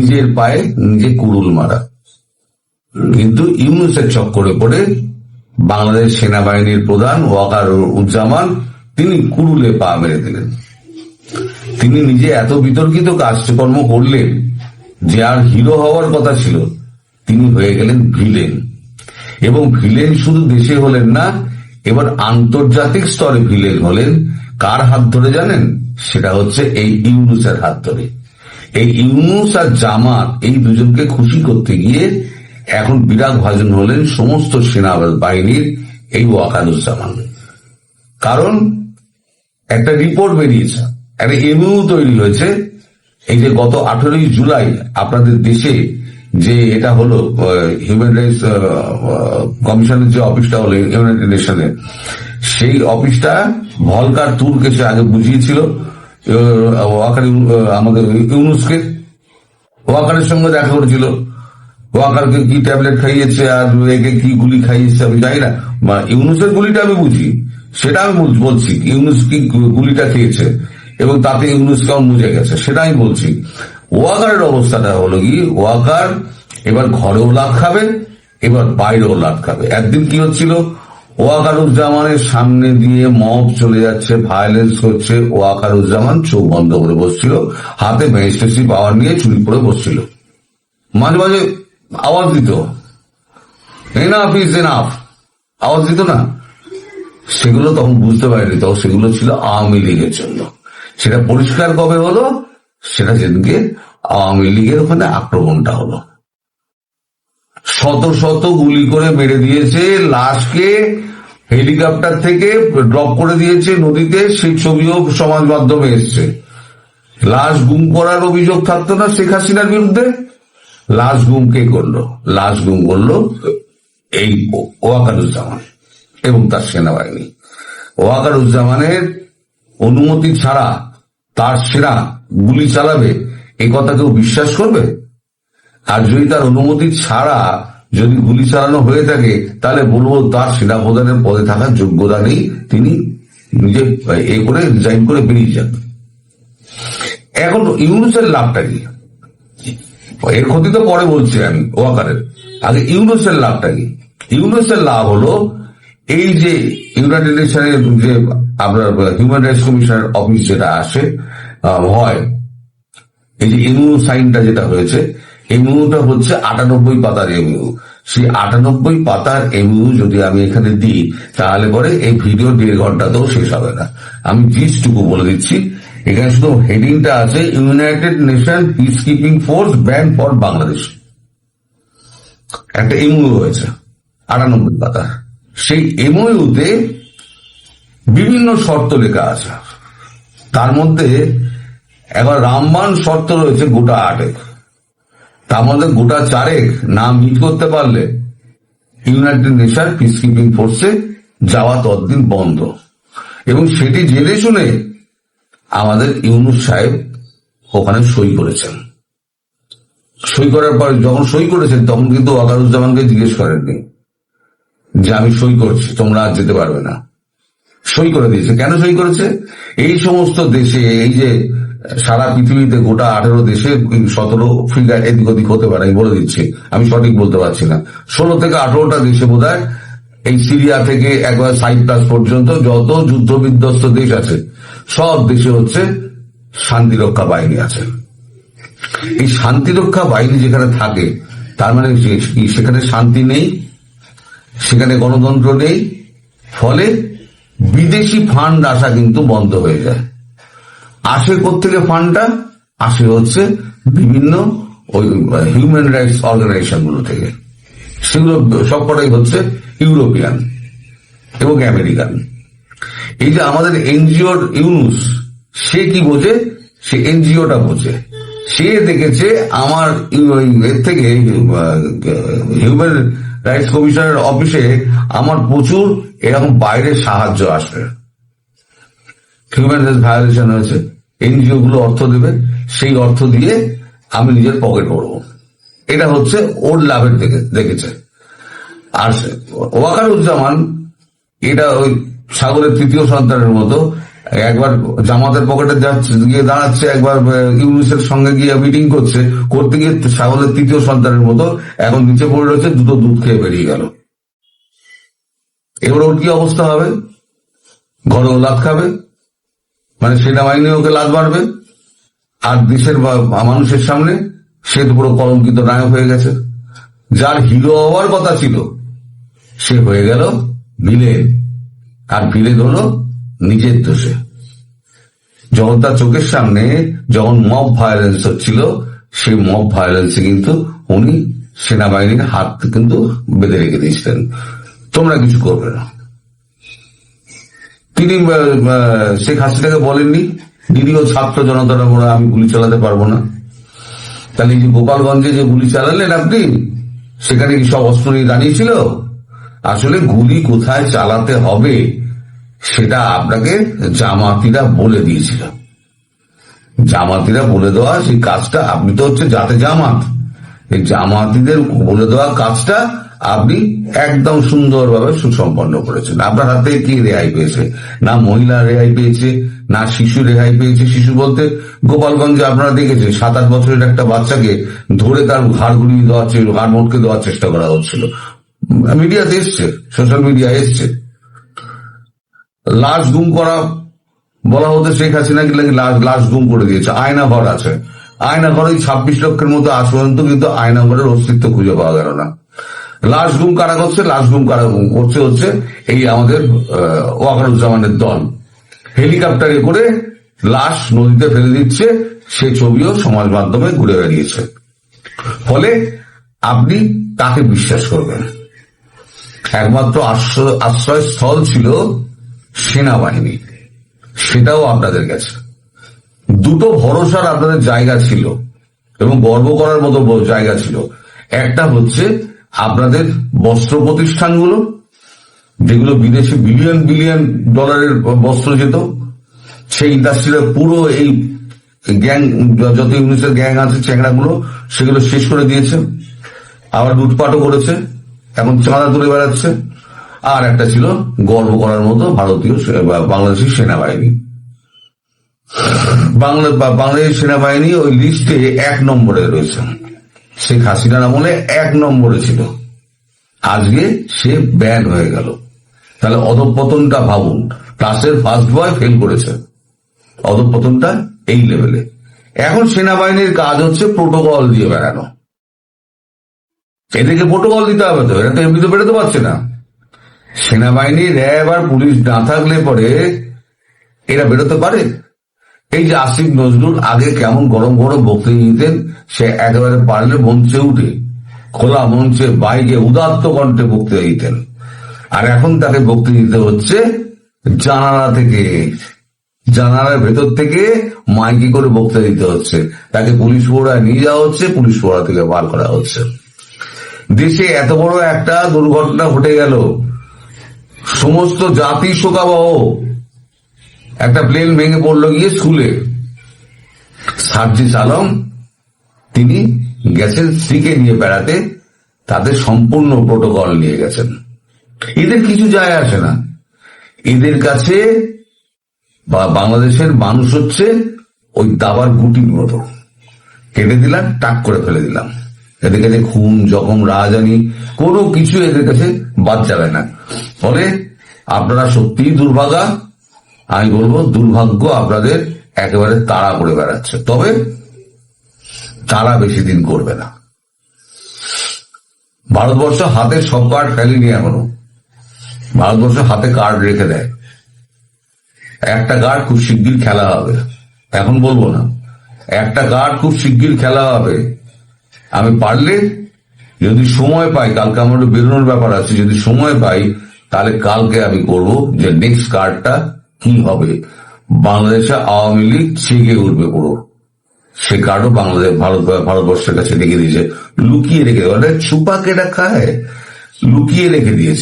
নিজের পায়ে নিজে কুড়ুল মারা। কিন্তু ইউনুসের চক্করে পড়ে বাংলাদেশ সেনাবাহিনীর প্রধান ওয়াকার উজ্জামান, তিনি কুড়ুলে পা মেরে দিলেন। তিনি নিজে এত বিতর্কিত কাজকর্ম করলেন, যে আর হিরো হওয়ার কথা ছিল, তিনি হয়ে গেলেন ভিলেন। এবং ভিলেন শুধু দেশে হলেন না, এবার আন্তর্জাতিক স্তরে ভিলেন হলেন। কার হাত ধরে জানেন? সেটা হচ্ছে এই ইউনুসের হাত ধরে। এই ইউনুস আর জামাত এই দুজনকে খুশি করতে গিয়ে এখন বিরাট ভাজন হলেন সমস্ত সেনা বাহিনীর এই ওয়াকারুজ্জামান কারণ একটা রিপোর্ট বেরিয়েছে, একটা এমইউ তৈরি হয়েছে। এই যে গত আঠেরোই জুলাই আপনাদের দেশে যে এটা হলো হিউম্যান রাইটস কমিশনের যে অফিসটা হলো ইউনাইটেড নেশনে সেই অফিসটা ভলকার তুর্ক এসে আগে বুঝিয়েছিল। ওয়াকার আমাদের ইউনুসকে ওয়াকারের সঙ্গে দেখা করেছিল। ওয়াকারকে কি ট্যাবলেট খাইয়েছে আর একে কি গুলি খাইয়েছে আমি জানি না। ইউনুসের গুলিটা আমি বুঝি। সেটা আমি বল- বলছি ইউনুস কি গুলিটা খেয়েছে এবং তাতে ইউনুস কেমন মুজে গেছে, সেটা আমি বলছি। ওয়াকারের অবস্থাটা হলো কি, ওয়াকার এবার ঘরেও লাভ খাবে এবার বাইরেও লাভ খাবে। একদিন কি হচ্ছিল? ওয়াকারুজ্জামানের সামনে দিয়ে মব চলে যাচ্ছে ভায়োলেন্স হচ্ছে, ওয়াকারুজ্জামান চোখ বন্ধ করে বসছিল, হাতে ম্যাজিস্ট্রেসি পাওয়ার নিয়ে চুরি করে বসছিল। মাঝে মাঝে আওয়াজ দিত। এনাফ ইজ এনাফ আওয়াজ দিত না। সেগুলো তখন বুঝতে পারিনি, তখন সেগুলো ছিল আওয়ামী লীগের জন্য। সেটা পরিষ্কার কবে হলো? সেটা যেদিনকে আওয়ামী লীগের ওখানে আক্রমণটা হলো। শত শত গুলি করে মেরে দিয়েছে। লাশকে হেলিকপ্টার থেকে ড্রপ করে দিয়েছে নদীতে। সেই ছবিও সমাজ মাধ্যমে এসছে। লাশ গুম করার অভিযোগ থাকতো না শেখ হাসিনার বিরুদ্ধে? লাশ গুম কে করল? লাশ গুম করল এই ওয়াকারুজ্জামান এবং তার সেনাবাহিনী। ওয়াকারুজ্জামানের অনুমতি ছাড়া তার সেনা গুলি চালাবে, এ কথা কেউ বিশ্বাস করবে? আর যদি তার অনুমতি ছাড়া যদি গুলি চালানো হয়ে থাকে, তাহলে বলব তার সেনাপ্রধানের পদে থাকার যোগ্যতা নেই। তিনি নিজে এ করে রিজাইন করে বেরিয়ে যান। এখন ইউনুসের লাভটা কি? এর ক্ষতি তো পরে বলছি আমি ওয়াকারের আগে ইউনুসের লাভটা কি? ইউনুসের লাভ হলো এই যে ইউনাইটেড নেশনের যে আপনার হিউম্যান রাইটস কমিশনের অফিস যেটা আসে হয়, এই যে এমইউ সাইনটা যেটা হয়েছে এমইউটা হচ্ছে আটানব্বই পাতার এমইউ সেই আটানব্বই পাতার এমইউ যদি আমি এখানে দিই, তাহলে পরে এই ভিডিও দেড় ঘন্টাতেও শেষ হবে না। আমি জিসটুকু বলে দিচ্ছি, এখানে শুধু হেডিংটা আছে, United Nation peace keeping force ban for Bangladesh. একটা এমইউ হয়েছে আটানব্বই পাতা সেই এমইউতে বিভিন্ন শর্ত লেখা আছে। তার মধ্যে এবার রামবান শর্ত রয়েছে গোটা আটেক তার মধ্যে গোটা চারেক না মিট করতে পারলে ইউনাইটেড নেশন পিস কিপিং ফোর্সে যাওয়া ততদিন বন্ধ। এবং সেটি জেনে শুনে আমাদের ইউনুস সাহেব ওখানে সই করেছেন। সই করার পর যখন সই করেছেন, তখন কিন্তু ওয়াকারুজ্জামানকে জিজ্ঞেস করেননি যে আমি সই করছি, তোমরা আর যেতে পারবে না। সই করে দিয়েছে। কেন সই করেছে? এই সমস্ত দেশে এই যে সারা পৃথিবীতে গোটা আঠেরো দেশে সতেরো ফিগার এদিক ওদিক হতে পারে, আমি বলে দিচ্ছি। আমি সঠিক বলতে পারছি না। ষোলো থেকে আঠেরোটা দেশে বোধ এই সিরিয়া থেকে একবার সাইপ্রাস পর্যন্ত যত যুদ্ধ বিধ্বস্ত দেশ আছে, সব দেশে হচ্ছে শান্তিরক্ষা বাহিনী আছে। এই শান্তিরক্ষা বাহিনী যেখানে থাকে, তার মানে সেখানে শান্তি নেই, সেখানে গণতন্ত্র নেই, ফলে বিদেশি ফান্ড আসা কিন্তু বন্ধ হয়ে যায়। আসে থেকে ফান্ডটা আসে হচ্ছে বিভিন্ন ওই হিউম্যান রাইটস অর্গানাইজেশনগুলো থেকে। সেগুলো সবকটাই হচ্ছে ইউরোপিয়ান এবং আমেরিকান। এই যে আমাদের এনজিওর ইউনুস, সে কি বোঝে? সে এনজিওটা বোঝে। সে দেখেছে আমার এর থেকে হিউম্যান রাইটস কমিশনের অফিসে আমার প্রচুর এরকম বাইরে সাহায্য আসবে। হিউম্যান রাইটস ভায়োলেশন হয়েছে। এনজিও গুলো অর্থ দেবে, সেই অর্থ দিয়ে আমি নিজের পকেট করব এটা হচ্ছে ওর লাভের দিকে দেখেছে। আর ওয়াকারুজ্জামান, এটা ওই সাগরের তৃতীয় সন্তানের মতো, একবার জামাতের পকেটে যাচ্ছে, গিয়ে দাঁড়াচ্ছে, একবার ইউনুসের সঙ্গে গিয়ে মিটিং করছে, করতে গিয়ে সাগরের তৃতীয় সন্তানের মতো, এখন নিচে পড়ে রয়েছে, দুটো দুধ খেয়ে বেরিয়ে গেল। এবার ওর কি অবস্থা হবে? ঘরেও লাত খাবে মানে সেনাবাহিনী ওকে লাত মারবে আর দেশের মানুষের সামনে সে তো পুরো কলঙ্কিত নায়ক হয়ে গেছে। যার হিরো হওয়ার কথা ছিল, সে হয়ে গেল ভিলেন আর ভিলেন হলো নিজের দোষে। যখন তার চোখের সামনে যখন মব ভায়োলেন্স হচ্ছিল, সেই মব ভায়োলেন্সে কিন্তু উনি সেনাবাহিনীর হাত কিন্তু বেঁধে রেখে দিয়েছিলেন। তোমরা কিছু করবে না। তিনি শেখ হাসিনাকে বলেননি নিরীহ ছাত্র জনতার উপরে আমি গুলি চালাতে পারব না। তাহলে যে গোপালগঞ্জে যে গুলি চালালেন আপনি, সেখানে কি সব অস্ত্র নিয়ে দাঁড়িয়েছিল আসলে গুলি কোথায় চালাতে হবে, সেটা আপনাকে জামাতিরা বলে দিয়েছিল। জামাতিরা বলে দেওয়া, সেই কাজটা, আপনি তো হচ্ছে জাতে জামাত। এই জামাতিদের বলে দেওয়া কাজটা আপনি একদম সুন্দরভাবে সুসম্পন্ন করেছেন। আপনার হাতে কি রেহাই পেয়েছে? না মহিলা রেহাই পেয়েছে, না শিশু রেহাই পেয়েছে। শিশু বলতে গোপালগঞ্জে আপনারা দেখেছেন সাত আট বছরের একটা বাচ্চাকে ধরে তার ঘাড় গুলিয়ে দেওয়ার ছিল ঘাড় মোটকে দেওয়ার চেষ্টা করা হচ্ছিল। মিডিয়াতে এসছে, সোশ্যাল মিডিয়া এসছে। লাশ গুম করা বলা হতো শেখ হাসিনা কি নাকি লাশ লাশ গুম করে দিয়েছে। আয়না ঘর আছে। আয়না ঘরে ছাব্বিশ লক্ষের মতো আজ পর্যন্ত কিন্তু আয়না ঘরের অস্তিত্ব খুঁজে পাওয়া গেল না। লাশ গুম কারা করছে? লাশ গুম কারা করছে হচ্ছে এই আমাদের ওয়াকারুজ্জামানের দল। হেলিকপ্টারে করে লাশ নদীতে ফেলে দিচ্ছে, সে ছবিও সমাজ মাধ্যমে ঘুরে বেরিয়েছে ফলে আপনি তাকে বিশ্বাস করবেন? একমাত্র আশ্রয়, আশ্রয়স্থল ছিল সেনাবাহিনী। সেটাও আপনাদের কাছে। দুটো ভরসার আপনাদের জায়গা ছিল এবং গর্ব করার মতো জায়গা ছিল। একটা হচ্ছে আপনাদের বস্ত্র প্রতিষ্ঠানগুলো, যেগুলো বিদেশে বিলিয়ন বিলিয়ন ডলারের বস্ত্র যেত, সেই ইন্ডাস্ট্রিটা পুরো এই গ্যাং যত ইউনিসের গ্যাং আছে চেংড়াগুলো সেগুলো শেষ করে দিয়েছে। আবার লুটপাটও করেছে। এখন চাঁদা তুলে বেড়াচ্ছে। আর একটা ছিল গর্ব করার মতো ভারতীয় বাংলাদেশি সেনাবাহিনী। বাংলাদেশ সেনাবাহিনী ওই লিস্টে এক নম্বরে রয়েছে। শেখ হাসিনার আমলে এক নম্বরে ছিল। আজকে সে ব্যান হয়ে গেল। তাহলে অধপতনটা ভাবুন ক্লাসের ফার্স্ট বয় ফেল করেছে। অধপতনটা এই লেভেলে এখন সেনাবাহিনীর কাজ হচ্ছে প্রোটোকল দিয়ে বেড়ানো। এদেরকে প্রোটোকল দিতে হবে তো, এরা তো এমনি তো বেরোতে পারছে না। সেনাবাহিনী র্যাব আর পুলিশ না থাকলে পরে এরা বেরোতে পারে? এই যে আসিফ নজরুল আগে কেমন গরম গরম বক্তৃতা দিতেন, সে একেবারে পারলে মঞ্চে উঠে, খোলা মঞ্চে বাইকে উদাত্ত কণ্ঠে বক্তৃতা দিতেন। আর এখন তাকে বক্তৃতা দিতে হচ্ছে জানালা থেকে। জানালার ভেতর থেকে মাইকি করে বক্তৃতা দিতে হচ্ছে। তাকে পুলিশ পোড়ায় নিয়ে যাওয়া হচ্ছে, পুলিশ পোড়া থেকে বার করা হচ্ছে। দেশে এত বড় একটা দুর্ঘটনা ঘটে গেল। সমস্ত জাতি শোকাবহ। একটা প্লেন ভেঙে পড়ল গিয়ে স্কুলে সার্জিস আলম, তিনি গেছেন স্ত্রীকে নিয়ে বেড়াতে, তাদের সম্পূর্ণ প্রোটোকল নিয়ে গেছেন। এদের কিছু যায় আসে না। এদের কাছে বা বাংলাদেশের মানুষ হচ্ছে ওই দাবার গুটির মতো। কেটে দিলাম, টাক করে ফেলে দিলাম। এদের কাছে খুন, জখম রাজানি কোনো কিছু এদের কাছে বাদ যাবে না। ফলে আপনারা সত্যিই দুর্ভাগা। আমি বলব, দুর্ভাগ্য আপনাদের একেবারে তাড়া করে বেড়াচ্ছে। তবে তারা বেশি দিন করবে না। ভারতবর্ষ হাতে সব কার্ড ফেলেনি এখনও। ভারতবর্ষ হাতে কার্ড রেখে দেয়। একটা কার্ড খুব শিগগির খেলা হবে। এখন বলব না। একটা কার্ড খুব শিগগির খেলা হবে। আমি পারলে যদি সময় পাই, কালকে আমার বেরোনোর ব্যাপার আছে, যদি সময় পাই, তাহলে কালকে আমি করব যে নেক্সট কার্ডটা কি হবে? বাংলাদেশে আওয়ামী লীগ ছেগে উঠবে পুরো। সে কার্ডও বাংলাদেশ ভারত ভারতবর্ষের কাছে রেখে দিয়েছে। লুকিয়ে রেখে দেওয়া ছুপাকে কেটা খায় লুকিয়ে রেখে দিয়েছে।